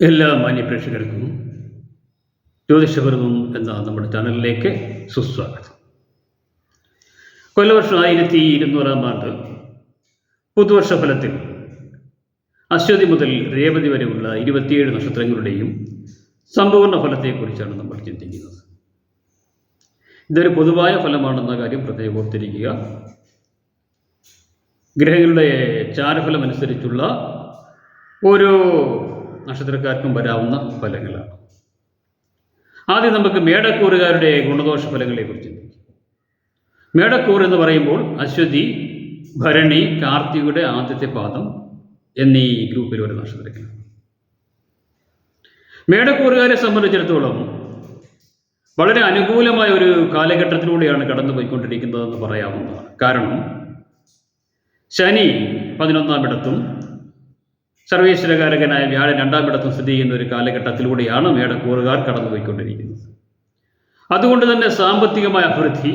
എല്ലാ മാന്യപ്രേക്ഷകർക്കും ജ്യോതിഷപർവം എന്ന നമ്മുടെ ചാനലിലേക്ക് സുസ്വാഗതം. കൊല്ലവർഷം ആയിരത്തി ഇരുന്നൂറാം ആണ്ട് പുതുവർഷ ഫലത്തിൽ അശ്വതി മുതൽ രേവതി വരെയുള്ള ഇരുപത്തിയേഴ് നക്ഷത്രങ്ങളുടെയും സമ്പൂർണ ഫലത്തെക്കുറിച്ചാണ് നമ്മൾ ചിന്തിക്കുന്നത്. ഇതൊരു പൊതുവായ ഫലമാണെന്ന കാര്യം പ്രത്യേകം ഓർത്തിരിക്കുക. ഗ്രഹങ്ങളുടെ ചാരഫലം അനുസരിച്ചുള്ള ഓരോ നക്ഷത്രക്കാർക്കും വരാവുന്ന ഫലങ്ങളാണ്. ആദ്യം നമുക്ക് മേടക്കൂറുകാരുടെ ഗുണദോഷ ഫലങ്ങളെക്കുറിച്ച് കുറിച്ച് മേടക്കൂർ എന്ന് പറയുമ്പോൾ അശ്വതി ഭരണി കാർത്തികയുടെ ആദ്യത്തെ പാദം എന്നീ ഗ്രൂപ്പിൽ ഒരു നക്ഷത്രക്കാണ് മേടക്കൂറുകാരെ സംബന്ധിച്ചിടത്തോളം വളരെ അനുകൂലമായ ഒരു കാലഘട്ടത്തിലൂടെയാണ് കടന്നു പോയിക്കൊണ്ടിരിക്കുന്നതെന്ന് പറയാവുന്നതാണ്. കാരണം ശനി പതിനൊന്നാം ഇടത്തും സർവേശ്വരകാരകനായ വ്യാഴൻ രണ്ടാം ഇടത്തും സ്ഥിതി ചെയ്യുന്ന ഒരു കാലഘട്ടത്തിലൂടെയാണ് മേടക്കൂറുകാർ കടന്നുപോയിക്കൊണ്ടിരിക്കുന്നത്. അതുകൊണ്ട് തന്നെ സാമ്പത്തികമായ അഭിവൃദ്ധി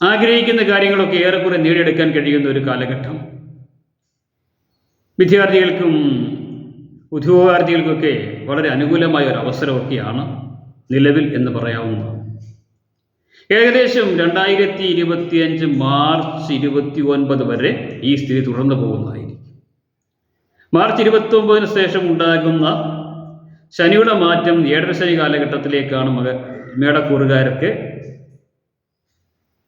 ആഗ്രഹിക്കുന്ന കാര്യങ്ങളൊക്കെ ഏറെക്കുറെ നേടിയെടുക്കാൻ കഴിയുന്ന ഒരു കാലഘട്ടം. വിദ്യാർത്ഥികൾക്കും ഉദ്യോഗാർത്ഥികൾക്കൊക്കെ വളരെ അനുകൂലമായ ഒരു അവസരമൊക്കെയാണ് നിലവിൽ എന്ന് പറയാവുന്നതാണ്. ഏകദേശം രണ്ടായിരത്തി ഇരുപത്തിയഞ്ച് മാർച്ച് ഇരുപത്തി ഒൻപത് വരെ ഈ സ്ഥിതി തുടർന്നു പോകുന്നതായിരിക്കും. മാർച്ച് ഇരുപത്തി ഒമ്പതിന് ശേഷം ഉണ്ടാകുന്ന ശനിയുടെ മാറ്റം ഏഴര ശനി കാലഘട്ടത്തിലേക്കാണ് മക മേടക്കൂറുകാർക്ക്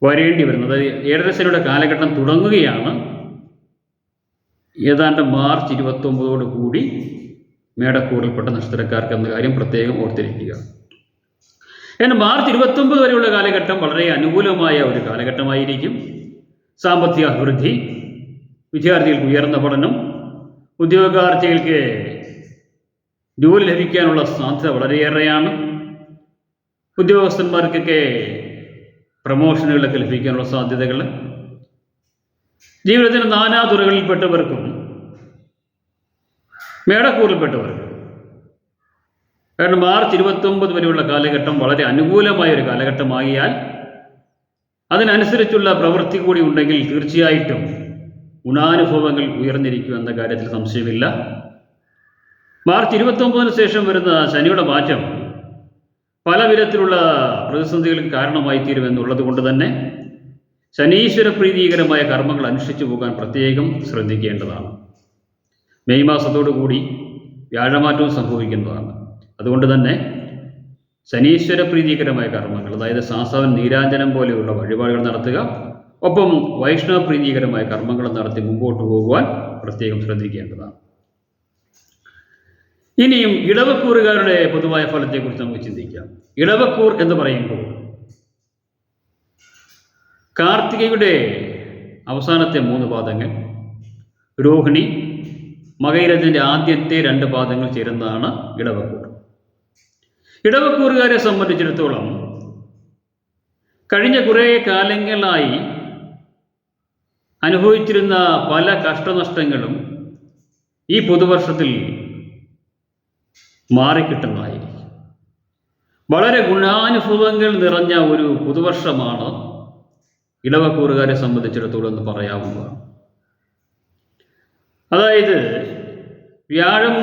വരേണ്ടി വരുന്നത്. അതായത് ഏഴര ശനിയുടെ കാലഘട്ടം തുടങ്ങുകയാണ്. ഏതാണ്ട് മാർച്ച് ഇരുപത്തി ഒമ്പതോടു കൂടി മേടക്കൂറിൽപ്പെട്ട നക്ഷത്രക്കാർക്ക് എന്ന കാര്യം പ്രത്യേകം ഓർത്തിരിക്കുക. എന്നാൽ മാർച്ച് ഇരുപത്തൊമ്പത് വരെയുള്ള കാലഘട്ടം വളരെ അനുകൂലമായ ഒരു കാലഘട്ടമായിരിക്കും. സാമ്പത്തിക അഭിവൃദ്ധി വിദ്യാർത്ഥികൾക്ക് ഉയർന്ന പഠനം ഉദ്യോഗാർത്ഥികൾക്ക് ജോലി ലഭിക്കാനുള്ള സാധ്യത വളരെയേറെയാണ്. ഉദ്യോഗസ്ഥന്മാർക്കൊക്കെ പ്രമോഷനുകളൊക്കെ ലഭിക്കാനുള്ള സാധ്യതകൾ. ജീവിതത്തിന് നാനാ തുറകളിൽപ്പെട്ടവർക്കും മേടക്കൂറിൽപ്പെട്ടവർക്കും കാരണം മാർച്ച് ഇരുപത്തൊമ്പത് വരെയുള്ള കാലഘട്ടം വളരെ അനുകൂലമായ ഒരു കാലഘട്ടമാകിയാൽ അതിനനുസരിച്ചുള്ള പ്രവൃത്തി കൂടി ഉണ്ടെങ്കിൽ തീർച്ചയായിട്ടും ഗുണാനുഭവങ്ങൾ ഉയർന്നിരിക്കും എന്ന കാര്യത്തിൽ സംശയമില്ല. മാർച്ച് ഇരുപത്തൊമ്പതിന് ശേഷം വരുന്ന ശനിയുടെ മാറ്റം പല വിധത്തിലുള്ള പ്രതിസന്ധികൾക്ക് കാരണമായി തീരുമെന്നുള്ളത് കൊണ്ട് തന്നെ ശനീശ്വര പ്രീതികരമായ കർമ്മങ്ങൾ അനുഷ്ഠിച്ചു പോകാൻ പ്രത്യേകം ശ്രദ്ധിക്കേണ്ടതാണ്. മെയ് മാസത്തോടു കൂടി വ്യാഴമാറ്റവും സംഭവിക്കുന്നതാണ്. അതുകൊണ്ട് തന്നെ ശനീശ്വര പ്രീതികരമായ കർമ്മങ്ങൾ അതായത് സാസാവൻ നീരാഞ്ജനം പോലെയുള്ള വഴിപാടുകൾ നടത്തുക ഒപ്പം വൈഷ്ണവ പ്രീതികരമായ കർമ്മങ്ങൾ നടത്തി മുമ്പോട്ട് പോകുവാൻ പ്രത്യേകം ശ്രദ്ധിക്കേണ്ടതാണ്. ഇനിയും ഇടവക്കൂറുകാരുടെ പൊതുവായ ഫലത്തെക്കുറിച്ച് നമുക്ക് ചിന്തിക്കാം. ഇടവക്കൂർ എന്ന് പറയുമ്പോൾ കാർത്തികയുടെ അവസാനത്തെ മൂന്ന് പാദങ്ങൾ രോഹിണി മകൈരജന്റെ ആദ്യത്തെ രണ്ട് പാദങ്ങൾ ചേരുന്നതാണ് ഇടവക്കൂർ. ഇടവക്കൂറുകാരെ സംബന്ധിച്ചിടത്തോളം കഴിഞ്ഞ കുറേ കാലങ്ങളായി അനുഭവിച്ചിരുന്ന പല കഷ്ടനഷ്ടങ്ങളും ഈ പുതുവർഷത്തിൽ മാറിക്കിട്ടുന്നതായിരിക്കും. വളരെ ഗുണാനുഭവങ്ങൾ നിറഞ്ഞ ഒരു പുതുവർഷമാണ് ഇടവക്കൂറുകാരെ സംബന്ധിച്ചിടത്തോളം എന്ന് പറയാവുന്നതാണ് അതായത് വ്യാഴം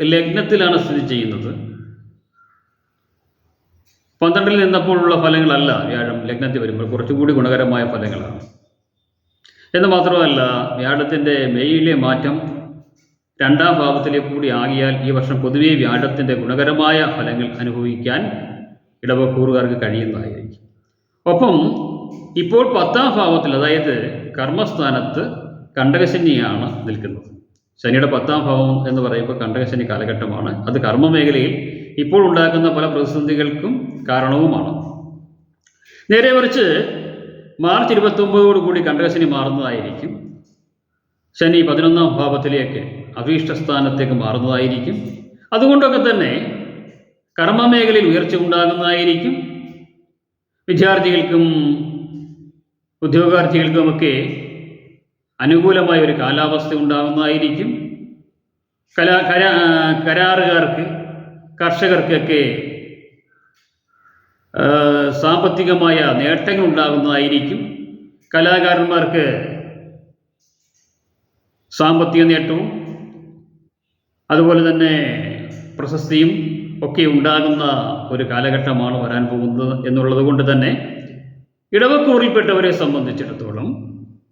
ലഗ്നത്തിലാണ് സ്ഥിതി ചെയ്യുന്നത്. പന്ത്രണ്ടിൽ നിന്നപ്പോഴുള്ള ഫലങ്ങളല്ല വ്യാഴം ലഗ്നത്തിൽ വരുമ്പോൾ കുറച്ചുകൂടി ഗുണകരമായ ഫലങ്ങളാണ്. എന്ന് മാത്രമല്ല വ്യാഴത്തിന്റെ മെയ്യിലെ മാറ്റം രണ്ടാം ഭാവത്തിലേക്ക് കൂടി ആകിയാൽ ഈ വർഷം പൊതുവെ വ്യാഴത്തിന്റെ ഗുണകരമായ ഫലങ്ങൾ അനുഭവിക്കാൻ ഇടവക്കൂറുകാർക്ക് കഴിയുന്നതായിരിക്കും. ഒപ്പം ഇപ്പോൾ പത്താം ഭാവത്തിൽ അതായത് കർമ്മസ്ഥാനത്ത് കണ്ടകശനിയാണ് നിൽക്കുന്നത്. ശനിയുടെ പത്താം ഭാവം എന്ന് പറയുമ്പോൾ കണ്ടകശനി കാലഘട്ടമാണ്. അത് കർമ്മമേഖലയിൽ ഇപ്പോൾ ഉണ്ടാക്കുന്ന പല പ്രതിസന്ധികൾക്കും കാരണവുമാണ്. നേരെ മറിച്ച് മാർച്ച് ഇരുപത്തൊമ്പതോട് കൂടി കണ്ടകശനി മാറുന്നതായിരിക്കും. ശനി പതിനൊന്നാം ഭാവത്തിലേക്ക് അഭീഷ്ടസ്ഥാനത്തേക്ക് മാറുന്നതായിരിക്കും. അതുകൊണ്ടൊക്കെ തന്നെ കർമ്മമേഖലയിൽ ഉയർച്ച ഉണ്ടാകുന്നതായിരിക്കും. വിദ്യാർത്ഥികൾക്കും ഉദ്യോഗാർത്ഥികൾക്കുമൊക്കെ അനുകൂലമായ ഒരു കാലാവസ്ഥ ഉണ്ടാകുന്നതായിരിക്കും. കലാ കരാ കരാറുകാർക്ക് കർഷകർക്കൊക്കെ സാമ്പത്തികമായ നേട്ടങ്ങൾ ഉണ്ടാകുന്നതായിരിക്കും. കലാകാരന്മാർക്ക് സാമ്പത്തിക നേട്ടവും അതുപോലെ തന്നെ പ്രശസ്തിയും ഒക്കെ ഉണ്ടാകുന്ന ഒരു കാലഘട്ടമാണ് വരാൻ പോകുന്നത് എന്നുള്ളത് കൊണ്ട് തന്നെ ഇടവക്കൂറിൽപ്പെട്ടവരെ സംബന്ധിച്ചിടത്തോളം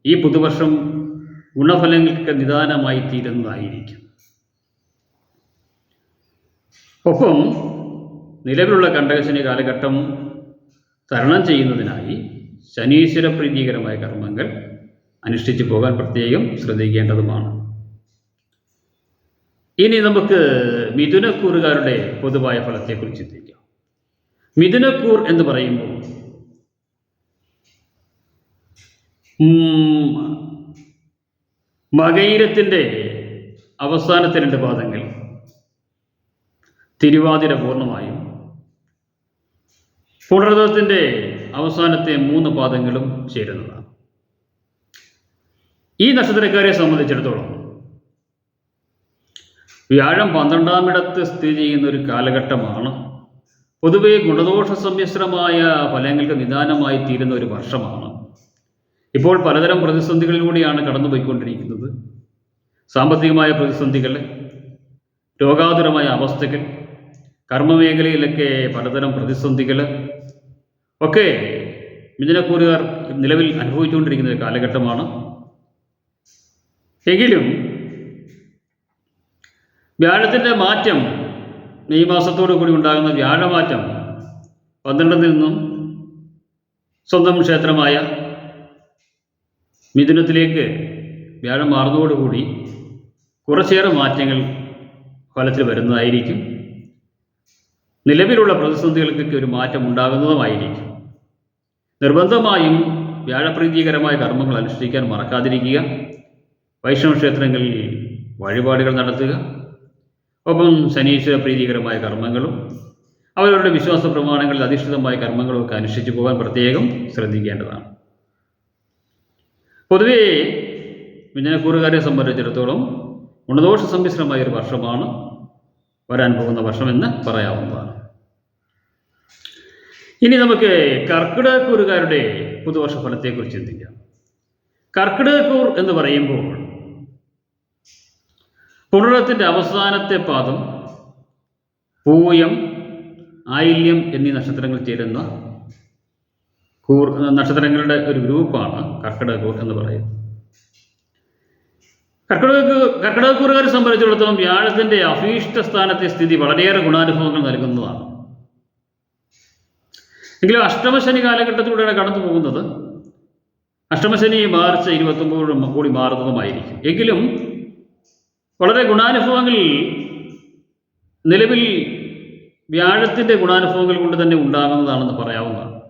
ഈ പുതുവർഷം ഗുണഫലങ്ങൾക്ക് നിദാനമായി തീരുന്നതായിരിക്കും. ഒപ്പം നിലവിലുള്ള കണ്ടകശനി കാലഘട്ടം തരണം ചെയ്യുന്നതിനായി ശനീശ്വര പ്രീതികരമായ കർമ്മങ്ങൾ അനുഷ്ഠിച്ചു പോകാൻ പ്രത്യേകം ശ്രദ്ധിക്കേണ്ടതുമാണ്. ഇനി നമുക്ക് മിഥുനക്കൂറുകാരുടെ പൊതുവായ ഫലത്തെക്കുറിച്ച് ചിന്തിക്കാം. മിഥുനക്കൂർ എന്ന് പറയുമ്പോൾ മകയിരത്തിന്റെ അവസാനത്തെ രണ്ട് പാദങ്ങൾ തിരുവാതിര പൂർണമായും പുണർദത്തിന്റെ അവസാനത്തെ മൂന്ന് പാദങ്ങളും ചേരുന്നതാണ്. ഈ നക്ഷത്രക്കാരെ സംബന്ധിച്ചിടത്തോളം വ്യാഴം പന്ത്രണ്ടാം ഇടത്ത് സ്ഥിതി ചെയ്യുന്ന ഒരു കാലഘട്ടമാണ്. പൊതുവെ ഗുണദോഷ സമ്മിശ്രമായ ഫലങ്ങൾക്ക് നിദാനമായി തീരുന്ന ഒരു വർഷമാണ്. ഇപ്പോൾ പലതരം പ്രതിസന്ധികളിലൂടെയാണ് കടന്നുപോയിക്കൊണ്ടിരിക്കുന്നത്. സാമ്പത്തികമായ പ്രതിസന്ധികൾ രോഗാതുരമായ അവസ്ഥകൾ കർമ്മമേഖലയിലൊക്കെ പലതരം പ്രതിസന്ധികൾ ഒക്കെ മിഥുനക്കൂറുകാർ നിലവിൽ അനുഭവിച്ചുകൊണ്ടിരിക്കുന്ന ഒരു കാലഘട്ടമാണ്. എങ്കിലും വ്യാഴത്തിന്റെ മാറ്റം മെയ് മാസത്തോടു കൂടി ഉണ്ടാകുന്ന വ്യാഴമാറ്റം പന്ത്രണ്ടിൽ നിന്നും സ്വന്തം ക്ഷേത്രമായ മിഥുനത്തിലേക്ക് വ്യാഴം മാറുന്നതോടുകൂടി കുറച്ചേറെ മാറ്റങ്ങൾ ഫലത്തിൽ വരുന്നതായിരിക്കും. നിലവിലുള്ള പ്രതിസന്ധികൾക്കൊക്കെ ഒരു മാറ്റം ഉണ്ടാകുന്നതുമായിരിക്കും. നിർബന്ധമായും വ്യാഴപ്രീതികരമായ കർമ്മങ്ങൾ അനുഷ്ഠിക്കാൻ മറക്കാതിരിക്കുക. വൈഷ്ണവ ക്ഷേത്രങ്ങളിൽ വഴിപാടുകൾ നടത്തുക. ഒപ്പം ശനീശ്വര പ്രീതികരമായ കർമ്മങ്ങളും അവരവരുടെ വിശ്വാസ പ്രമാണങ്ങളിൽ അധിഷ്ഠിതമായ കർമ്മങ്ങളും ഒക്കെ അനുഷ്ഠിച്ചു പോകാൻ പ്രത്യേകം ശ്രദ്ധിക്കേണ്ടതാണ്. പൊതുവേ മിഥുനക്കൂറുകാരെ സംബന്ധിച്ചിടത്തോളം ഗുണദോഷ സമ്മിശ്രമായ ഒരു വർഷമാണ് വരാൻ പോകുന്ന വർഷമെന്ന് പറയാവുന്നതാണ്. ഇനി നമുക്ക് കർക്കിടകക്കൂറുകാരുടെ പുതുവർഷ ഫലത്തെക്കുറിച്ച് ചിന്തിക്കാം. കർക്കിടകക്കൂർ എന്ന് പറയുമ്പോൾ പുണരത്തിന്റെ അവസാനത്തെ പാദം പൂയം ആയില്യം എന്നീ നക്ഷത്രങ്ങൾ ചേരുന്ന കൂർ നക്ഷത്രങ്ങളുടെ ഒരു ഗ്രൂപ്പാണ് കർക്കിടകൂർ എന്ന് പറയുന്നത്. കർക്കിടക കർക്കിടകക്കൂറുകാരെ സംബന്ധിച്ചിടത്തോളം വ്യാഴത്തിന്റെ അഭീഷ്ട സ്ഥാനത്തെ സ്ഥിതി വളരെയേറെ ഗുണാനുഭവങ്ങൾ നൽകുന്നതാണ്. എങ്കിലും അഷ്ടമശനി കാലഘട്ടത്തിലൂടെയാണ് കടന്നു പോകുന്നത്. അഷ്ടമശനി മാർച്ച് ഇരുപത്തൊമ്പത് കൂടി മാറുന്നതുമായിരിക്കും. എങ്കിലും വളരെ ഗുണാനുഭവങ്ങൾ നിലവിൽ വ്യാഴത്തിന്റെ ഗുണാനുഭവങ്ങൾ കൊണ്ട് തന്നെ ഉണ്ടാകുന്നതാണെന്ന് പറയാവുന്നതാണ്.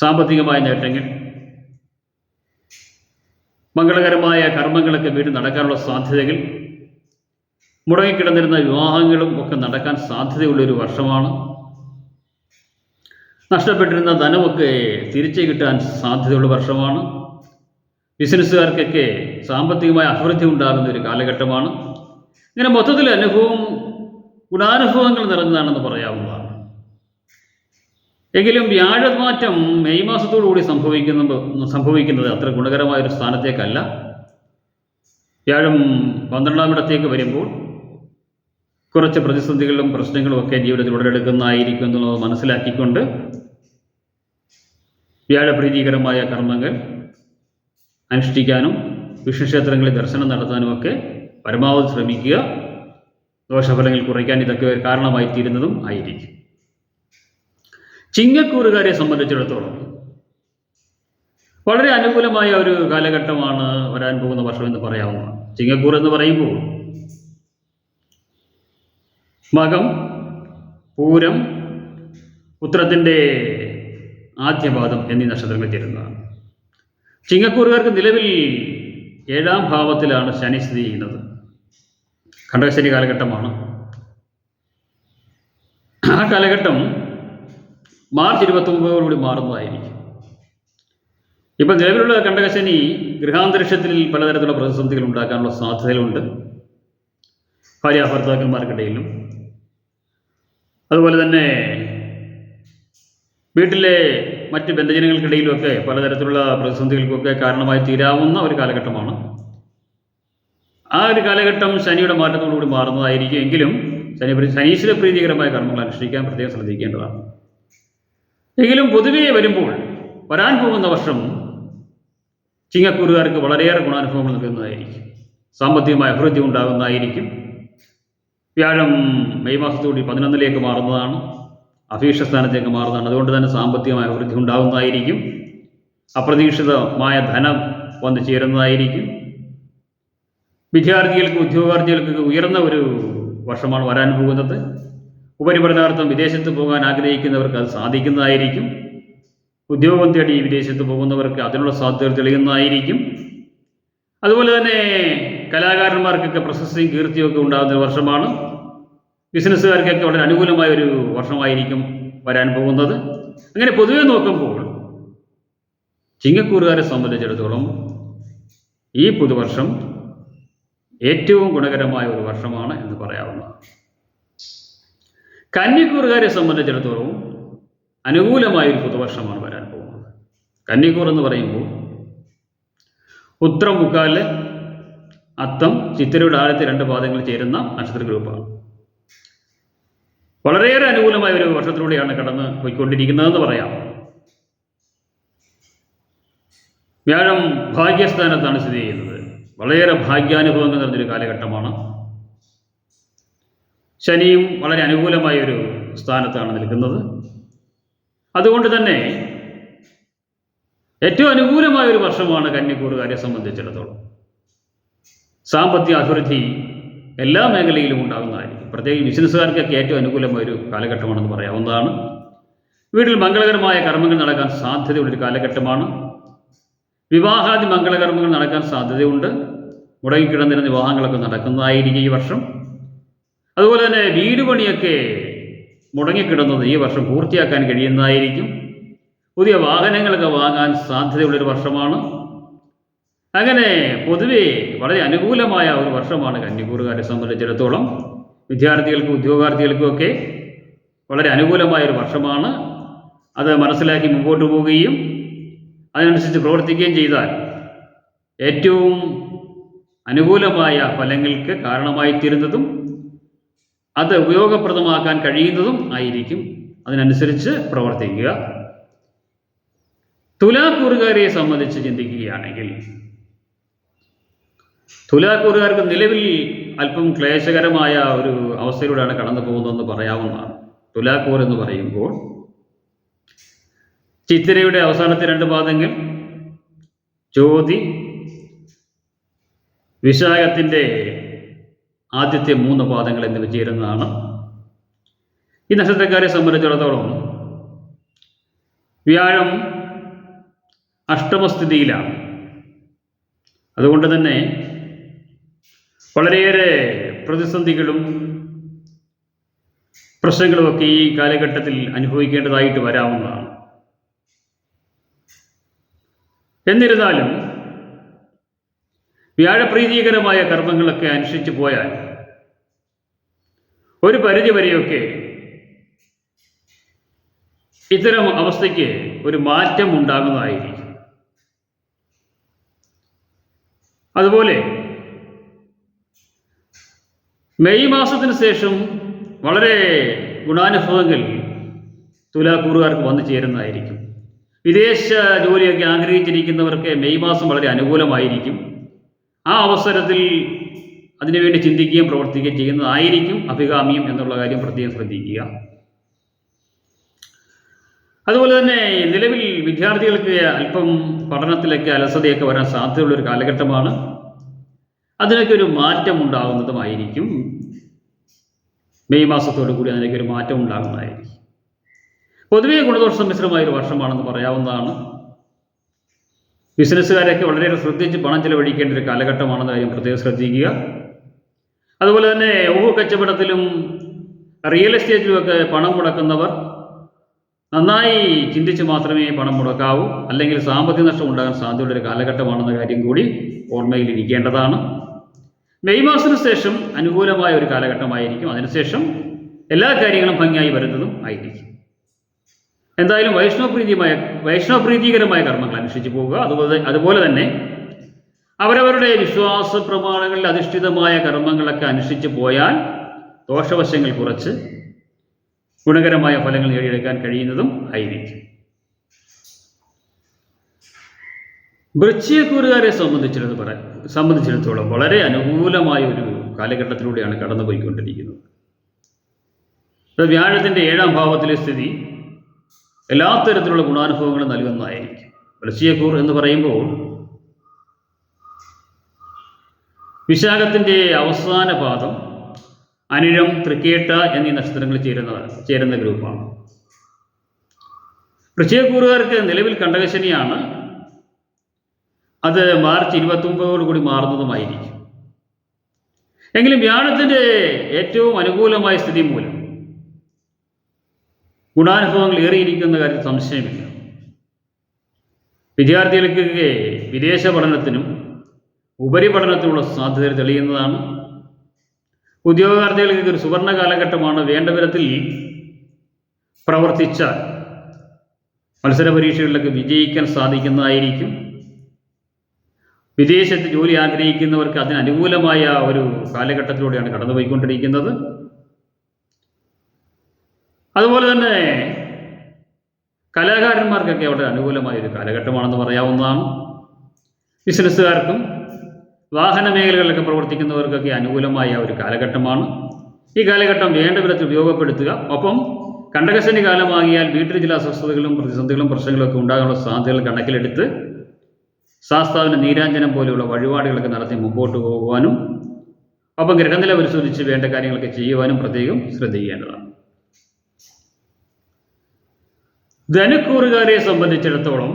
സാമ്പത്തികമായ നേട്ടങ്ങൾ മംഗളകരമായ കർമ്മങ്ങളൊക്കെ വീണ്ടും നടക്കാനുള്ള സാധ്യതകൾ മുടങ്ങിക്കിടന്നിരുന്ന വിവാഹങ്ങളും ഒക്കെ നടക്കാൻ സാധ്യതയുള്ളൊരു വർഷമാണ്. നഷ്ടപ്പെട്ടിരുന്ന ധനമൊക്കെ തിരിച്ചു കിട്ടാൻ സാധ്യതയുള്ള വർഷമാണ്. ബിസിനസ്സുകാർക്കൊക്കെ സാമ്പത്തികമായ അഭിവൃദ്ധി ഉണ്ടാകുന്ന ഒരു കാലഘട്ടമാണ്. ഇങ്ങനെ മൊത്തത്തിൽ അനുഭവം ഗുണാനുഭവങ്ങൾ നിറഞ്ഞതാണെന്ന് പറയാവുന്നതാണ്. എങ്കിലും വ്യാഴമാറ്റം മെയ് മാസത്തോടു കൂടി സംഭവിക്കുന്ന സംഭവിക്കുന്നത് അത്ര ഗുണകരമായ ഒരു സ്ഥാനത്തേക്കല്ല. വ്യാഴം പന്ത്രണ്ടാം ഇടത്തേക്ക് വരുമ്പോൾ കുറച്ച് പ്രതിസന്ധികളും പ്രശ്നങ്ങളും ഒക്കെ ജീവിതത്തിൽ ഉടലെടുക്കുന്നതായിരിക്കും എന്നുള്ളത് മനസ്സിലാക്കിക്കൊണ്ട് വ്യാഴപ്രീതികരമായ കർമ്മങ്ങൾ അനുഷ്ഠിക്കാനും വിഷ്ണുക്ഷേത്രങ്ങളിൽ ദർശനം നടത്താനും ഒക്കെ പരമാവധി ശ്രമിക്കുക. ദോഷഫലങ്ങൾ കുറയ്ക്കാൻ ഇതൊക്കെ ഒരു കാരണമായി തീരുന്നതും ആയിരിക്കും. ചിങ്ങക്കൂറുകാരെ സംബന്ധിച്ചിടത്തോളം വളരെ അനുകൂലമായ ഒരു കാലഘട്ടമാണ് വരാൻ പോകുന്ന വർഷം എന്ന് പറയാവുന്നതാണ്. ചിങ്ങക്കൂർ എന്ന് പറയുമ്പോൾ മകം പൂരം ഉത്രത്തിന്റെ ആദ്യപാദം എന്നീ നക്ഷത്രങ്ങൾ ചേരുന്നതാണ് ചിങ്ങക്കൂറുകാർക്ക് നിലവിൽ ഏഴാം ഭാവത്തിലാണ് ശനി സ്ഥിതി ചെയ്യുന്നത്. കണ്ടകശനി കാലഘട്ടമാണ്. ആ കാലഘട്ടം മാർച്ച് ഇരുപത്തൊമ്പതോടുകൂടി മാറുന്നതായിരിക്കും. ഇപ്പം നിലവിലുള്ള കണ്ടകശനി ഗൃഹാന്തരീക്ഷത്തിൽ പലതരത്തിലുള്ള പ്രതിസന്ധികൾ ഉണ്ടാക്കാനുള്ള സാധ്യതകളുണ്ട്. ഭാര്യ ഭർത്താക്കന്മാർക്കിടയിലും. അതുപോലെ തന്നെ വീട്ടിലെ മറ്റ് ബന്ധജനങ്ങൾക്കിടയിലുമൊക്കെ പലതരത്തിലുള്ള പ്രതിസന്ധികൾക്കൊക്കെ കാരണമായി തീരാവുന്ന ഒരു കാലഘട്ടമാണ്. ആ ഒരു കാലഘട്ടം ശനിയുടെ മാറ്റത്തോടുകൂടി മാറുന്നതായിരിക്കും. എങ്കിലും ശനി ശനീശ്വര പ്രീതികരമായ കർമ്മങ്ങൾ അനുഷ്ഠിക്കാൻ പ്രത്യേകം ശ്രദ്ധിക്കേണ്ടതാണ്. എങ്കിലും പൊതുവേ വരുമ്പോൾ വരാൻ പോകുന്ന വർഷം ചിങ്ങക്കൂറുകാർക്ക് വളരെയേറെ ഗുണാനുഭവങ്ങൾ നൽകുന്നതായിരിക്കും. സാമ്പത്തികമായ അഭിവൃദ്ധി ഉണ്ടാകുന്നതായിരിക്കും. വ്യാഴം മെയ് മാസത്തോടി പതിനൊന്നിലേക്ക് മാറുന്നതാണ്. അഭീഷ സ്ഥാനത്തേക്ക് മാറുന്നതാണ്. അതുകൊണ്ട് തന്നെ സാമ്പത്തികമായ അഭിവൃദ്ധി ഉണ്ടാകുന്നതായിരിക്കും. അപ്രതീക്ഷിതമായ ധനം വന്നു ചേരുന്നതായിരിക്കും. വിദ്യാർത്ഥികൾക്ക് ഉദ്യോഗാർത്ഥികൾക്ക് ഉയർന്ന ഒരു വർഷമാണ് വരാൻ പോകുന്നത്. ഉപരിപഠനാർത്ഥം വിദേശത്ത് പോകാൻ ആഗ്രഹിക്കുന്നവർക്ക് അത് സാധിക്കുന്നതായിരിക്കും. ഉദ്യോഗം തേടി വിദേശത്ത് പോകുന്നവർക്ക് അതിനുള്ള സാധ്യത തെളിയുന്നതായിരിക്കും. അതുപോലെ തന്നെ കലാകാരന്മാർക്കൊക്കെ പ്രശസ്തിയും കീർത്തിയും ഒക്കെ ഉണ്ടാകുന്ന വർഷമാണ്. ബിസിനസ്സുകാർക്കൊക്കെ വളരെ അനുകൂലമായ ഒരു വർഷമായിരിക്കും വരാൻ പോകുന്നത്. അങ്ങനെ പൊതുവെ നോക്കുമ്പോൾ ചിങ്ങക്കൂറുകാരെ സംബന്ധിച്ചിടത്തോളം ഈ പുതുവർഷം ഏറ്റവും ഗുണകരമായ ഒരു വർഷമാണ് എന്ന് പറയാവുന്നതാണ്. കന്നിക്കൂറുകാരെ സംബന്ധിച്ചിടത്തോളം അനുകൂലമായ ഒരു പുതുവർഷമാണ് വരാൻ പോകുന്നത്. കന്നിക്കൂർ എന്ന് പറയുമ്പോൾ ഉത്രം മുക്കാൽ അത്തം ചിത്തിരയുടെ ആദ്യത്തെ രണ്ട് പാദങ്ങൾ ചേരുന്ന നക്ഷത്ര ഗ്രൂപ്പാണ്. വളരെയേറെ അനുകൂലമായ ഒരു വർഷത്തിലൂടെയാണ് കടന്ന് പോയിക്കൊണ്ടിരിക്കുന്നതെന്ന് പറയാം. വ്യാഴം ഭാഗ്യസ്ഥാനത്താണ് സ്ഥിതി ചെയ്യുന്നത്. വളരെയേറെ ഭാഗ്യാനുഭവങ്ങൾ നിറഞ്ഞൊരു കാലഘട്ടമാണ് ശനിയും വളരെ അനുകൂലമായ ഒരു സ്ഥാനത്താണ് നിൽക്കുന്നത്. അതുകൊണ്ട് തന്നെ ഏറ്റവും അനുകൂലമായ ഒരു വർഷമാണ് കന്നിക്കൂറുകാരെ സംബന്ധിച്ചിടത്തോളം. സാമ്പത്തിക അഭിവൃദ്ധി എല്ലാ മേഖലയിലും ഉണ്ടാകുന്നതായിരിക്കും. പ്രത്യേകിച്ച് ബിസിനസ്സുകാർക്കൊക്കെ ഏറ്റവും അനുകൂലമായ ഒരു കാലഘട്ടമാണെന്ന് പറയാവുന്നതാണ്. വീട്ടിൽ മംഗളകരമായ കർമ്മങ്ങൾ നടക്കാൻ സാധ്യതയുള്ളൊരു കാലഘട്ടമാണ്. വിവാഹാദി മംഗളകർമ്മങ്ങൾ നടക്കാൻ സാധ്യതയുണ്ട്. മുടങ്ങിക്കിടന്നിരുന്ന വിവാഹങ്ങളൊക്കെ നടക്കുന്നതായിരിക്കും ഈ വർഷം. അതുപോലെ തന്നെ വീട് പണിയൊക്കെ മുടങ്ങിക്കിടന്നത് ഈ വർഷം പൂർത്തിയാക്കാൻ കഴിയുന്നതായിരിക്കും. പുതിയ വാഹനങ്ങളൊക്കെ വാങ്ങാൻ സാധ്യതയുള്ളൊരു വർഷമാണ്. അങ്ങനെ പൊതുവെ വളരെ അനുകൂലമായ ഒരു വർഷമാണ് കന്നിക്കൂറുകാരെ സംബന്ധിച്ചിടത്തോളം. വിദ്യാർത്ഥികൾക്കും ഉദ്യോഗാർത്ഥികൾക്കും ഒക്കെ വളരെ അനുകൂലമായ ഒരു വർഷമാണ്. അത് മനസ്സിലാക്കി മുമ്പോട്ട് പോവുകയും അതിനനുസരിച്ച് പ്രവർത്തിക്കുകയും ചെയ്താൽ ഏറ്റവും അനുകൂലമായ ഫലങ്ങൾക്ക് കാരണമായി തീരുന്നതും അത് ഉപയോഗപ്രദമാക്കാൻ കഴിയുന്നതും ആയിരിക്കും. അതിനനുസരിച്ച് പ്രവർത്തിക്കുക. തുലാക്കൂറുകാരെ സംബന്ധിച്ച് ചിന്തിക്കുകയാണെങ്കിൽ തുലാക്കൂറുകാർക്ക് നിലവിൽ അല്പം ക്ലേശകരമായ ഒരു അവസ്ഥയിലൂടെയാണ് കടന്നു പോകുന്നതെന്ന് പറയാവുന്നതാണ്. തുലാക്കൂർ എന്ന് പറയുമ്പോൾ ചിത്തിരയുടെ അവസാനത്തെ രണ്ട് പാദങ്ങൾ ജ്യോതി വിശാഖത്തിന്റെ ആദ്യത്തെ മൂന്ന് പാദങ്ങൾ എന്നിവ ചേരുന്നതാണ്. ഈ നക്ഷത്രക്കാരെ സംബന്ധിച്ചിടത്തോളം വ്യാഴം അഷ്ടമസ്ഥിതിയിലാണ്. അതുകൊണ്ട് തന്നെ വളരെയേറെ പ്രതിസന്ധികളും പ്രശ്നങ്ങളുമൊക്കെ ഈ കാലഘട്ടത്തിൽ അനുഭവിക്കേണ്ടതായിട്ട് വരാവുന്നതാണ്. എന്നിരുന്നാലും വ്യാഴപ്രീതികരമായ കർമ്മങ്ങളൊക്കെ അനുഷ്ഠിച്ചു പോയാൽ ഒരു പരിധി വരെയൊക്കെ ഇത്തരം അവസ്ഥയ്ക്ക് ഒരു മാറ്റം ഉണ്ടാകുന്നതായിരിക്കും. അതുപോലെ മെയ് മാസത്തിന് ശേഷം വളരെ ഗുണാനുഭവങ്ങൾ തുലാക്കൂറുകാർക്ക് വന്നു ചേരുന്നതായിരിക്കും. വിദേശ ജോലിയൊക്കെ ആഗ്രഹിച്ചിരിക്കുന്നവർക്ക് മെയ് മാസം വളരെ അനുകൂലമായിരിക്കും. ആ അവസരത്തിൽ അതിനുവേണ്ടി ചിന്തിക്കുകയും പ്രവർത്തിക്കുകയും ചെയ്യുന്നതായിരിക്കും അഭികാമ്യം എന്നുള്ള കാര്യം പ്രത്യേകം ശ്രദ്ധിക്കുക. അതുപോലെ തന്നെ നിലവിൽ വിദ്യാർത്ഥികൾക്ക് അല്പം പഠനത്തിലൊക്കെ അലസതയൊക്കെ വരാൻ സാധ്യതയുള്ള ഒരു കാലഘട്ടമാണ്. അതിനൊക്കെ ഒരു മാറ്റം ഉണ്ടാകുന്നതുമായിരിക്കും. മെയ് മാസത്തോടു കൂടി അതിനൊക്കെ ഒരു മാറ്റം ഉണ്ടാകുന്നതായിരിക്കും. പൊതുവേ ഗുണദോഷ സമ്മിശ്രമായ ഒരു വർഷമാണെന്ന് പറയാവുന്നതാണ്. ബിസിനസ്സുകാരൊക്കെ വളരെയേറെ ശ്രദ്ധിച്ച് പണം ചെലവഴിക്കേണ്ട ഒരു കാലഘട്ടമാണെന്ന കാര്യം പ്രത്യേകം ശ്രദ്ധിക്കുക. അതുപോലെ തന്നെ ഊഹ കച്ചവടത്തിലും റിയൽ എസ്റ്റേറ്റിലുമൊക്കെ പണം മുടക്കുന്നവർ നന്നായി ചിന്തിച്ച് മാത്രമേ പണം മുടക്കാവൂ. അല്ലെങ്കിൽ സാമ്പത്തിക നഷ്ടം ഉണ്ടാകാൻ സാധ്യതയുള്ള ഒരു കാലഘട്ടമാണെന്ന കാര്യം കൂടി ഓർമ്മയിൽ ഇരിക്കേണ്ടതാണ്. മെയ് മാസത്തിന് ശേഷം അനുകൂലമായ ഒരു കാലഘട്ടമായിരിക്കും. അതിനുശേഷം എല്ലാ കാര്യങ്ങളും ഭംഗിയായി വരുന്നതും ആയിരിക്കും. എന്തായാലും വൈഷ്ണവപ്രീതിയുമായ വൈഷ്ണവപ്രീതികരമായ കർമ്മങ്ങൾ അനുഷ്ഠിച്ചു പോവുക. അതുപോലെ അതുപോലെ തന്നെ അവരവരുടെ വിശ്വാസ പ്രമാണങ്ങളിൽ അധിഷ്ഠിതമായ കർമ്മങ്ങളൊക്കെ അനുഷ്ഠിച്ചു പോയാൽ ദോഷവശങ്ങൾ കുറച്ച് ഗുണകരമായ ഫലങ്ങൾ നേടിയെടുക്കാൻ കഴിയുന്നതും ആയിരിക്കും. വൃശ്ചിയക്കൂറുകാരെ സംബന്ധിച്ചിടത്ത് പറയാൻ സംബന്ധിച്ചിടത്തോളം വളരെ അനുകൂലമായ ഒരു കാലഘട്ടത്തിലൂടെയാണ് കടന്നുപോയിക്കൊണ്ടിരിക്കുന്നത്. പോയിക്കൊണ്ടിരിക്കുന്നത് വ്യാഴത്തിന്റെ ഏഴാം ഭാവത്തിലെ സ്ഥിതി എല്ലാ തരത്തിലുള്ള ഗുണാനുഭവങ്ങളും നൽകുന്നതായിരിക്കും. വൃശ്ചിയക്കൂർ എന്ന് പറയുമ്പോൾ വിശാഖത്തിന്റെ അവസാന പാദം അനിഴം തൃക്കേട്ട എന്നീ നക്ഷത്രങ്ങൾ ചേരുന്ന ചേരുന്ന ഗ്രൂപ്പാണ്. വൃശ്ചയക്കൂറുകാർക്ക് നിലവിൽ കണ്ടകശനിയാണ്. അത് മാർച്ച് ഇരുപത്തൊമ്പതോടുകൂടി മാറുന്നതുമായിരിക്കും. എങ്കിലും വ്യാഴത്തിന്റെ ഏറ്റവും അനുകൂലമായ സ്ഥിതി മൂലം ഗുണാനുഭവങ്ങൾ ഏറിയിരിക്കുന്ന കാര്യത്തിൽ സംശയമില്ല. വിദ്യാർത്ഥികൾക്ക് വിദേശ പഠനത്തിനും ഉപരിപഠനത്തിനുള്ള സാധ്യത തെളിയുന്നതാണ്. ഉദ്യോഗാർത്ഥികൾക്ക് ഒരു സുവർണ കാലഘട്ടമാണ് വേണ്ട വിധത്തിൽ പ്രവർത്തിച്ച മത്സര പരീക്ഷകളിലൊക്കെ വിജയിക്കാൻ സാധിക്കുന്നതായിരിക്കും. വിദേശത്ത് ജോലി ആഗ്രഹിക്കുന്നവർക്ക് അതിനനുകൂലമായ ഒരു കാലഘട്ടത്തിലൂടെയാണ് കടന്നുപോയിക്കൊണ്ടിരിക്കുന്നത്. അതുപോലെ തന്നെ കലാകാരന്മാർക്കൊക്കെ അവിടെ അനുകൂലമായ ഒരു കാലഘട്ടമാണെന്ന് പറയാവുന്നതാണ്. ബിസിനസ്സുകാർക്കും വാഹന മേഖലകളിലൊക്കെ പ്രവർത്തിക്കുന്നവർക്കൊക്കെ അനുകൂലമായ ഒരു കാലഘട്ടമാണ്. ഈ കാലഘട്ടം വേണ്ട വിധത്തിൽ ഉപയോഗപ്പെടുത്തുക. ഒപ്പം കണ്ടകശനി കാലമാകിയാൽ വീട്ടിൽ ചില അസ്വസ്ഥതകളും പ്രതിസന്ധികളും പ്രശ്നങ്ങളും ഒക്കെ ഉണ്ടാകാനുള്ള സാധ്യതകൾ കണക്കിലെടുത്ത് ശാസ്താവിന് നീരാഞ്ജനം പോലെയുള്ള വഴിപാടുകളൊക്കെ നടത്തി മുമ്പോട്ട് പോകുവാനും ഒപ്പം ഗ്രഹനില പരിശോധിച്ച് വേണ്ട കാര്യങ്ങളൊക്കെ ചെയ്യുവാനും പ്രത്യേകം ശ്രദ്ധിക്കേണ്ടതാണ്. ധനുക്കൂറുകാരെ സംബന്ധിച്ചിടത്തോളം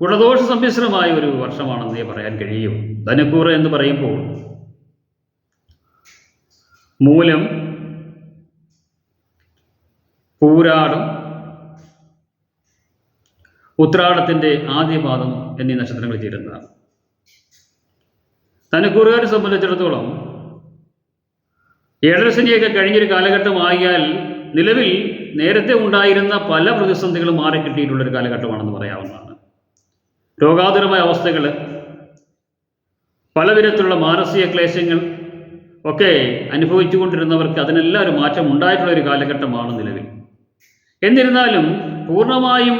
ഗുണദോഷ സമ്മിശ്രമായ ഒരു വർഷമാണെന്ന് പറയാൻ കഴിയും. ധനുക്കൂറ് എന്ന് പറയുമ്പോൾ മൂലം പൂരാടം ഉത്രാടത്തിന്റെ ആദ്യപാദം എന്നീ നക്ഷത്രങ്ങൾ ചേരുന്നതാണ് ധനുക്കൂറുകാരെ സംബന്ധിച്ചിടത്തോളം ഏഴരശനിയൊക്കെ കഴിഞ്ഞൊരു കാലഘട്ടമായാൽ നിലവിൽ നേരത്തെ ഉണ്ടായിരുന്ന പല പ്രതിസന്ധികളും മാറിക്കിട്ടിയിട്ടുള്ളൊരു കാലഘട്ടമാണെന്ന് പറയാവുന്നതാണ്. രോഗാതുരമായ അവസ്ഥകൾ പലവിധത്തിലുള്ള മാനസിക ക്ലേശങ്ങൾ ഒക്കെ അനുഭവിച്ചുകൊണ്ടിരുന്നവർക്ക് അതിനെല്ലാം ഒരു മാറ്റം ഉണ്ടായിട്ടുള്ള ഒരു കാലഘട്ടമാണ് നിലവിൽ. എന്നിരുന്നാലും പൂർണമായും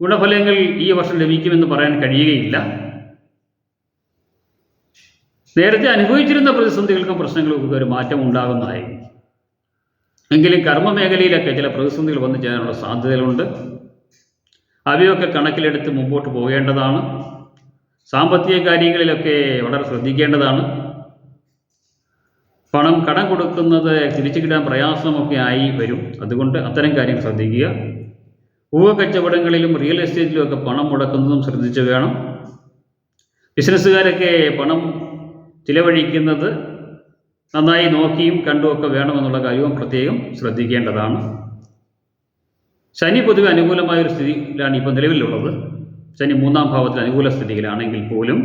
ഗുണഫലങ്ങൾ ഈ വർഷം ലഭിക്കുമെന്ന് പറയാൻ കഴിയുകയില്ല. നേരത്തെ അനുഭവിച്ചിരുന്ന പ്രതിസന്ധികൾക്കും പ്രശ്നങ്ങൾക്കും ഒരു മാറ്റം ഉണ്ടാകുന്നതായിരിക്കും എങ്കിലും കർമ്മ മേഖലയിലൊക്കെ ചില പ്രതിസന്ധികൾ വന്നു ചേരാനുള്ള സാധ്യതകളുണ്ട്. അവയൊക്കെ കണക്കിലെടുത്ത് മുമ്പോട്ട് പോകേണ്ടതാണ്. സാമ്പത്തിക കാര്യങ്ങളിലൊക്കെ വളരെ ശ്രദ്ധിക്കേണ്ടതാണ്. പണം കടം കൊടുക്കുന്നത് തിരിച്ചു കിട്ടാൻ പ്രയാസമൊക്കെ ആയി വരും. അതുകൊണ്ട് അത്തരം കാര്യം ശ്രദ്ധിക്കുക. ഊഹ കച്ചവടങ്ങളിലും റിയൽ എസ്റ്റേറ്റിലും ഒക്കെ പണം മുടക്കുന്നതും ശ്രദ്ധിച്ചു വേണം. ബിസിനസ്സുകാരൊക്കെ പണം ചിലവഴിക്കുന്നത് നന്നായി നോക്കിയും കണ്ടുമൊക്കെ വേണമെന്നുള്ള കാര്യവും പ്രത്യേകം ശ്രദ്ധിക്കേണ്ടതാണ്. ശനി പൊതുവെ അനുകൂലമായ ഒരു സ്ഥിതിയിലാണ് ഇപ്പോൾ നിലവിലുള്ളത്. ശനി മൂന്നാം ഭാവത്തിൽ അനുകൂല സ്ഥിതിയിലാണെങ്കിൽ പോലും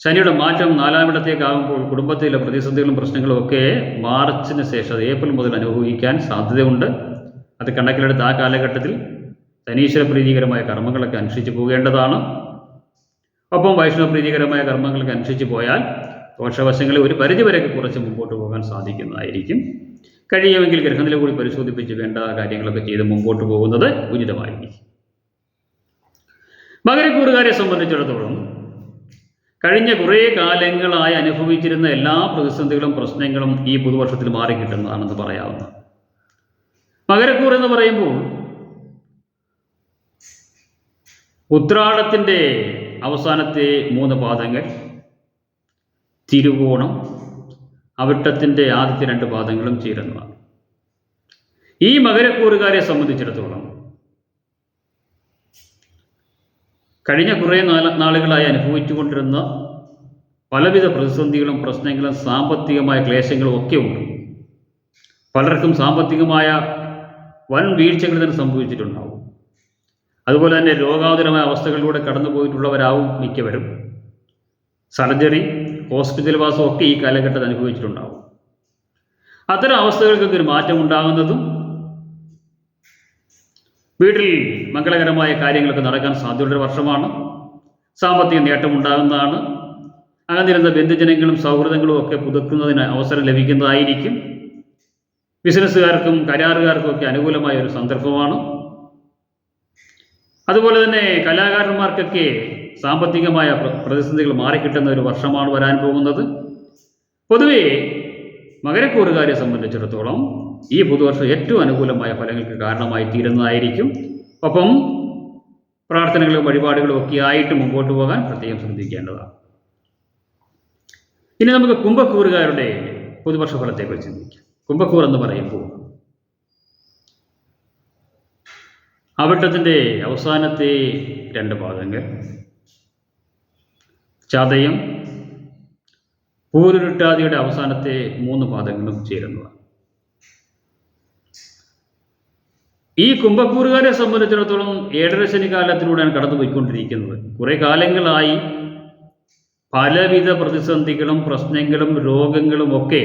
ശനിയുടെ മാറ്റം നാലാമിടത്തേക്ക് ആകുമ്പോൾ കുടുംബത്തിലെ പ്രതിസന്ധികളും പ്രശ്നങ്ങളും ഒക്കെ മാർച്ചിന് ശേഷം അത് ഏപ്രിൽ മുതൽ അനുഭവിക്കാൻ സാധ്യതയുണ്ട്. അത് കണക്കിലെടുത്ത് ആ കാലഘട്ടത്തിൽ ശനീശ്വര പ്രീതികരമായ കർമ്മങ്ങളൊക്കെ അനുഷ്ഠിച്ചു പോകേണ്ടതാണ്. ഒപ്പം വൈഷ്ണവ പ്രീതികരമായ കർമ്മങ്ങളൊക്കെ അനുഷ്ഠിച്ചു പോയാൽ ദോഷവശങ്ങളെ ഒരു പരിധിവരെയൊക്കെ കുറച്ച് മുമ്പോട്ട് പോകാൻ സാധിക്കുന്നതായിരിക്കും. കഴിയുമെങ്കിൽ ഗ്രഹനില കൂടി പരിശോധിപ്പിച്ച് വേണ്ട കാര്യങ്ങളൊക്കെ ചെയ്ത് മുമ്പോട്ട് പോകുന്നത് ഉചിതമായിരിക്കും. മകരക്കൂറുകാരെ സംബന്ധിച്ചിടത്തോളം കഴിഞ്ഞ കുറേ കാലങ്ങളായി അനുഭവിച്ചിരുന്ന എല്ലാ പ്രതിസന്ധികളും പ്രശ്നങ്ങളും ഈ പുതുവർഷത്തിൽ മാറിക്കിട്ടുന്നതാണെന്ന് പറയാവുന്നത് മകരക്കൂർ എന്ന് പറയുമ്പോൾ ഉത്രാടത്തിന്റെ അവസാനത്തെ മൂന്ന് പാദങ്ങൾ തിരുവോണം അവിട്ടത്തിന്റെ ആദ്യത്തെ രണ്ട് പാദങ്ങളും ചേരുന്നതാണ് ഈ മകരക്കൂറുകാരെ സംബന്ധിച്ചിടത്തോളം കഴിഞ്ഞ കുറേ നാളുകളായി അനുഭവിച്ചുകൊണ്ടിരുന്ന പലവിധ പ്രതിസന്ധികളും പ്രശ്നങ്ങളും സാമ്പത്തികമായ ക്ലേശങ്ങളും ഒക്കെ ഉണ്ട്. പലർക്കും സാമ്പത്തികമായ വൻ വീഴ്ചകൾ തന്നെ സംഭവിച്ചിട്ടുണ്ടാവും. അതുപോലെ തന്നെ രോഗാതുരമായ അവസ്ഥകളിലൂടെ കടന്നു പോയിട്ടുള്ളവരാവും മിക്കവരും. സർജറി ഹോസ്പിറ്റൽ വാസം ഒക്കെ ഈ കാലഘട്ടത്തിൽ അനുഭവിച്ചിട്ടുണ്ടാവും. അത്തരം അവസ്ഥകൾക്കൊക്കെ ഒരു മാറ്റം ഉണ്ടാകുന്നതും വീട്ടിൽ മംഗളകരമായ കാര്യങ്ങളൊക്കെ നടക്കാൻ സാധ്യതയുള്ള വർഷമാണ്. സാമ്പത്തിക നേട്ടമുണ്ടാകുന്നതാണ് അകന്നിരുന്ന ബന്ധുജനങ്ങളും സൗഹൃദങ്ങളും ഒക്കെ പുതുക്കുന്നതിന് അവസരം ലഭിക്കുന്നതായിരിക്കും. ബിസിനസ്സുകാർക്കും കരാറുകാർക്കും ഒക്കെ അനുകൂലമായ ഒരു സന്ദർഭമാണ്. അതുപോലെ തന്നെ കലാകാരന്മാർക്കൊക്കെ സാമ്പത്തികമായ പ്ര- പ്രതിസന്ധികൾ മാറിക്കിട്ടുന്ന ഒരു വർഷമാണ് വരാൻ പോകുന്നത്. പൊതുവേ മകരക്കൂറുകാരെ സംബന്ധിച്ചിടത്തോളം ഈ പുതുവർഷം ഏറ്റവും അനുകൂലമായ ഫലങ്ങൾക്ക് കാരണമായി തീരുന്നതായിരിക്കും. ഒപ്പം പ്രാർത്ഥനകളും വഴിപാടുകളും ഒക്കെ ആയിട്ട് മുമ്പോട്ട് പോകാൻ പ്രത്യേകം ശ്രദ്ധിക്കേണ്ടതാണ്. ഇനി നമുക്ക് കുംഭക്കൂറുകാരുടെ പുതുവർഷ ഫലത്തെക്കുറിച്ച് ചിന്തിക്കാം. കുംഭക്കൂർ എന്ന് പറയുമ്പോൾ അവിട്ടത്തിന്റെ അവസാനത്തെ രണ്ട് പാദങ്ങൾ. ചതയം പൂരുരുട്ടാതിയുടെ അവസാനത്തെ മൂന്ന് പാദങ്ങളും ചേരുന്നതാണ്. ഈ കുംഭക്കൂറുകാരെ സംബന്ധിച്ചിടത്തോളം ഏഴര ശനി കാലത്തിലൂടെയാണ് കടന്നു പോയിക്കൊണ്ടിരിക്കുന്നത് കുറെ കാലങ്ങളായി പലവിധ പ്രതിസന്ധികളും പ്രശ്നങ്ങളും രോഗങ്ങളും ഒക്കെ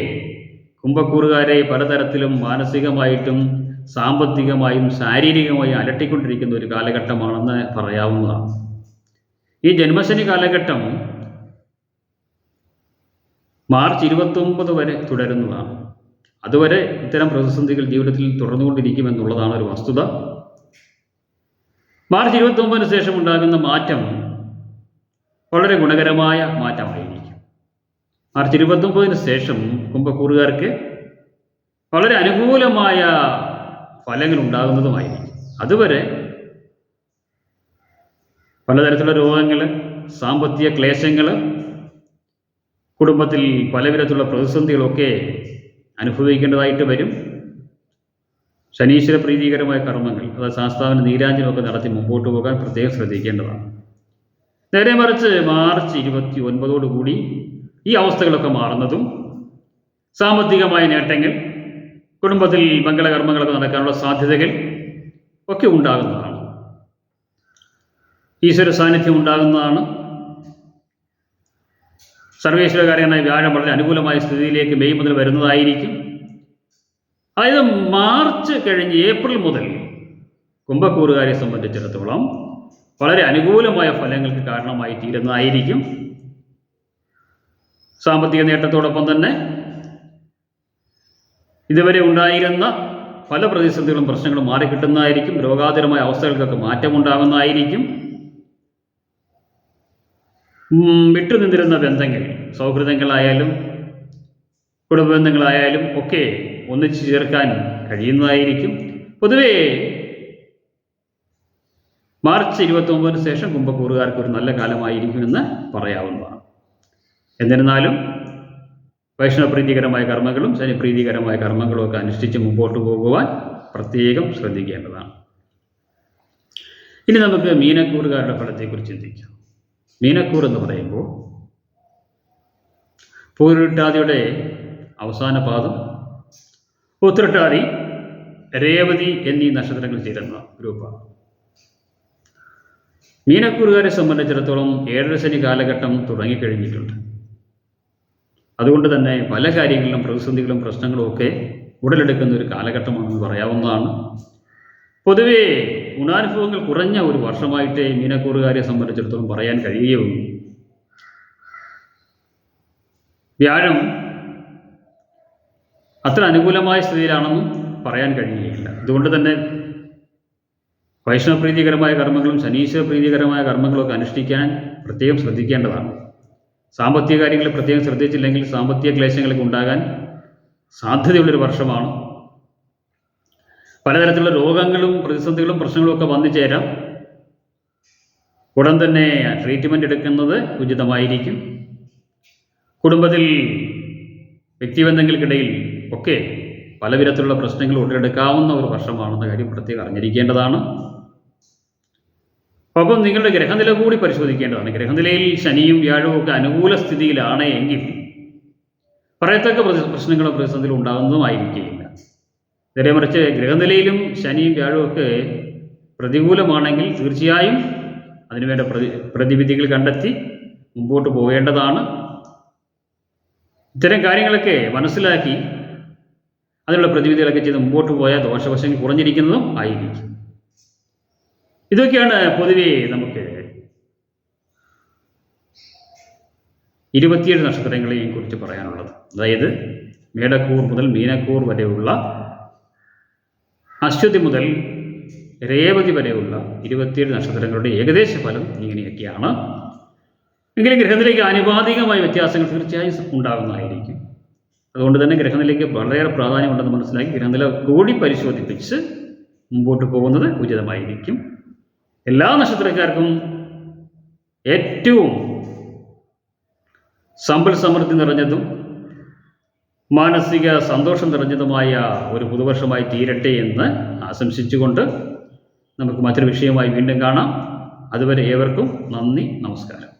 കുംഭക്കൂറുകാരെ പലതരത്തിലും മാനസികമായിട്ടും സാമ്പത്തികമായും ശാരീരികമായും അലട്ടിക്കൊണ്ടിരിക്കുന്ന ഒരു കാലഘട്ടമാണെന്ന് പറയാവുന്നതാണ്. ഈ ജന്മശനി കാലഘട്ടം മാർച്ച് ഇരുപത്തൊമ്പത് വരെ തുടരുന്നതാണ്. അതുവരെ ഇത്തരം പ്രതിസന്ധികൾ ജീവിതത്തിൽ തുടർന്നുകൊണ്ടിരിക്കുമെന്നുള്ളതാണ് ഒരു വസ്തുത. മാർച്ച് ഇരുപത്തൊമ്പതിന് ശേഷം ഉണ്ടാകുന്ന മാറ്റം വളരെ ഗുണകരമായ മാറ്റമായിരിക്കും. മാർച്ച് ഇരുപത്തൊമ്പതിന് ശേഷം കുംഭക്കൂറുകാർക്ക് വളരെ അനുകൂലമായ ഫലങ്ങൾ ഉണ്ടാകുന്നതുമായിരിക്കും അതുവരെ പലതരത്തിലുള്ള രോഗങ്ങൾ സാമ്പത്തിക ക്ലേശങ്ങൾ കുടുംബത്തിൽ പലവിധത്തിലുള്ള പ്രതിസന്ധികളൊക്കെ അനുഭവിക്കേണ്ടതായിട്ട് വരും. ശനീശ്വര പ്രീതികരമായ കർമ്മങ്ങൾ അതായത് ശാസ്താവിന് നീരാഞ്ജനമൊക്കെ നടത്തി മുമ്പോട്ട് പോകാൻ പ്രത്യേകം ശ്രദ്ധിക്കേണ്ടതാണ്. നേരെ മറിച്ച് മാർച്ച് ഇരുപത്തി ഒൻപതോടുകൂടി ഈ അവസ്ഥകളൊക്കെ മാറുന്നതും സാമ്പത്തികമായ നേട്ടങ്ങൾ കുടുംബത്തിൽ മംഗളകർമ്മങ്ങളൊക്കെ നടക്കാനുള്ള സാധ്യതകൾ ഒക്കെ ഉണ്ടാകുന്നതാണ്. ഈശ്വര സാന്നിധ്യം ഉണ്ടാകുന്നതാണ്. സർവേശ്വരകാരനായ വ്യാഴം വളരെ അനുകൂലമായ സ്ഥിതിയിലേക്ക് മെയ് മുതൽ വരുന്നതായിരിക്കും. അതായത് മാർച്ച് കഴിഞ്ഞ് ഏപ്രിൽ മുതൽ കുംഭക്കൂറുകാരെ സംബന്ധിച്ചിടത്തോളം വളരെ അനുകൂലമായ ഫലങ്ങൾക്ക് കാരണമായി തീരുന്നതായിരിക്കും. സാമ്പത്തിക നേട്ടത്തോടൊപ്പം തന്നെ ഇതുവരെ ഉണ്ടായിരുന്ന പല പ്രതിസന്ധികളും പ്രശ്നങ്ങളും മാറിക്കിട്ടുന്നതായിരിക്കും. രോഗാതുരമായ അവസ്ഥകൾക്കൊക്കെ മാറ്റമുണ്ടാകുന്നതായിരിക്കും. വിട്ടുനിന്നിരുന്ന ബന്ധങ്ങൾ സൗഹൃദങ്ങളായാലും കുടുംബ ബന്ധങ്ങളായാലും ഒക്കെ ഒന്നിച്ചു ചേർക്കാൻ കഴിയുന്നതായിരിക്കും. പൊതുവേ മാർച്ച് ഇരുപത്തി ഒമ്പതിന് ശേഷം കുംഭക്കൂറുകാർക്ക് ഒരു നല്ല കാലമായിരിക്കുമെന്ന് പറയാവുന്നതാണ്. എന്നിരുന്നാലും വൈഷ്ണവപ്രീതികരമായ കർമ്മങ്ങളും ശനിപ്രീതികരമായ കർമ്മങ്ങളും ഒക്കെ അനുഷ്ഠിച്ച് മുമ്പോട്ട് പോകുവാൻ പ്രത്യേകം ശ്രദ്ധിക്കേണ്ടതാണ്. ഇനി നമുക്ക് മീനക്കൂറുകാരുടെ ഫലത്തെക്കുറിച്ച് ചിന്തിക്കാം. മീനക്കൂർ എന്ന് പറയുമ്പോൾ പൂരുട്ടാതിയുടെ അവസാന പാദം ഉത്രട്ടാതി രേവതി എന്നീ നക്ഷത്രങ്ങൾ ചേരുന്ന ഗ്രൂപ്പാണ്. മീനക്കൂറുകാരെ സംബന്ധിച്ചിടത്തോളം ഏഴര ശനി കാലഘട്ടം തുടങ്ങിക്കഴിഞ്ഞിട്ടുണ്ട്. അതുകൊണ്ട് തന്നെ പല കാര്യങ്ങളിലും പ്രതിസന്ധികളും പ്രശ്നങ്ങളും ഒക്കെ ഉടലെടുക്കുന്ന ഒരു കാലഘട്ടമാണെന്ന് പറയാവുന്നതാണ്. പൊതുവേ ഗുണാനുഭവങ്ങൾ കുറഞ്ഞ ഒരു വർഷമായിട്ടേ മീനക്കൂറുകാരെ സംബന്ധിച്ചിടത്തോളം പറയാൻ കഴിയുകയുള്ളൂ. വ്യാഴം അത്ര അനുകൂലമായ സ്ഥിതിയിലാണെന്നും പറയാൻ കഴിയുകയില്ല. അതുകൊണ്ട് തന്നെ വൈഷ്ണവപ്രീതികരമായ കർമ്മങ്ങളും ശനീശ്വര പ്രീതികരമായ കർമ്മങ്ങളൊക്കെ അനുഷ്ഠിക്കാൻ പ്രത്യേകം ശ്രദ്ധിക്കേണ്ടതാണ്. സാമ്പത്തിക കാര്യങ്ങൾ പ്രത്യേകം ശ്രദ്ധിച്ചില്ലെങ്കിൽ സാമ്പത്തിക ക്ലേശങ്ങളൊക്കെ ഉണ്ടാകാൻ സാധ്യതയുള്ളൊരു വർഷമാണ്. പലതരത്തിലുള്ള രോഗങ്ങളും പ്രതിസന്ധികളും പ്രശ്നങ്ങളും ഒക്കെ വന്നു ചേരാം. ഉടൻ തന്നെ ട്രീറ്റ്മെന്റ് എടുക്കുന്നത് ഉചിതമായിരിക്കും. കുടുംബത്തിൽ വ്യക്തിബന്ധങ്ങൾക്കിടയിൽ ഒക്കെ പലവിധത്തിലുള്ള പ്രശ്നങ്ങൾ ഉടലെടുക്കാവുന്ന ഒരു വർഷമാണെന്ന കാര്യം പ്രത്യേകം അറിഞ്ഞിരിക്കേണ്ടതാണ്. അപ്പം നിങ്ങളുടെ ഗ്രഹനില കൂടി പരിശോധിക്കേണ്ടതാണ്. ഗ്രഹനിലയിൽ ശനിയും വ്യാഴവും ഒക്കെ അനുകൂല സ്ഥിതിയിലാണ് എങ്കിൽ പറയത്തക്ക പ്രശ്നങ്ങളോ പ്രതിസന്ധികളോ ഉണ്ടാകുന്നതുമായിരിക്കില്ല നേരെ മറിച്ച് ഗ്രഹനിലയിലും ശനിയും വ്യാഴവും ഒക്കെ പ്രതികൂലമാണെങ്കിൽ തീർച്ചയായും അതിനുവേണ്ട പ്രതി പ്രതിവിധികൾ കണ്ടെത്തി മുമ്പോട്ട് പോകേണ്ടതാണ്. ഇത്തരം കാര്യങ്ങളൊക്കെ മനസ്സിലാക്കി അതിനുള്ള പ്രതിവിധികളൊക്കെ ചെയ്ത് മുമ്പോട്ട് പോയാൽ ദോഷവശങ്ങൾ കുറഞ്ഞിരിക്കുന്നതും ആയിരിക്കും. ഇതൊക്കെയാണ് പൊതുവേ നമുക്ക് ഇരുപത്തിയേഴ് നക്ഷത്രങ്ങളെയും കുറിച്ച് പറയാനുള്ളത്. അതായത് മേടക്കൂർ മുതൽ മീനക്കൂർ വരെയുള്ള അശ്വതി മുതൽ രേവതി വരെയുള്ള ഇരുപത്തിയേഴ് നക്ഷത്രങ്ങളുടെ ഏകദേശ ഫലം ഇങ്ങനെയൊക്കെയാണ്. എങ്കിലും ഗ്രഹത്തിലേക്ക് ആനുപാതികമായ വ്യത്യാസങ്ങൾ തീർച്ചയായും ഉണ്ടാകുന്നതായിരിക്കും. അതുകൊണ്ട് തന്നെ ഗ്രഹനിലയ്ക്ക് വളരെയേറെ പ്രാധാന്യമുണ്ടെന്ന് മനസ്സിലാക്കി ഗ്രഹനില കൂടി പരിശോധിപ്പിച്ച് മുമ്പോട്ട് പോകുന്നത് ഉചിതമായിരിക്കും. എല്ലാ നക്ഷത്രക്കാർക്കും ഏറ്റവും സമ്പൽ സമൃദ്ധി നിറഞ്ഞതും മാനസിക സന്തോഷം നിറഞ്ഞതുമായ ഒരു പുതുവർഷമായി തീരട്ടെ എന്ന് ആശംസിച്ചുകൊണ്ട് നമുക്ക് മറ്റൊരു വിഷയമായി വീണ്ടും കാണാം. അതുവരെ ഏവർക്കും നന്ദി നമസ്കാരം.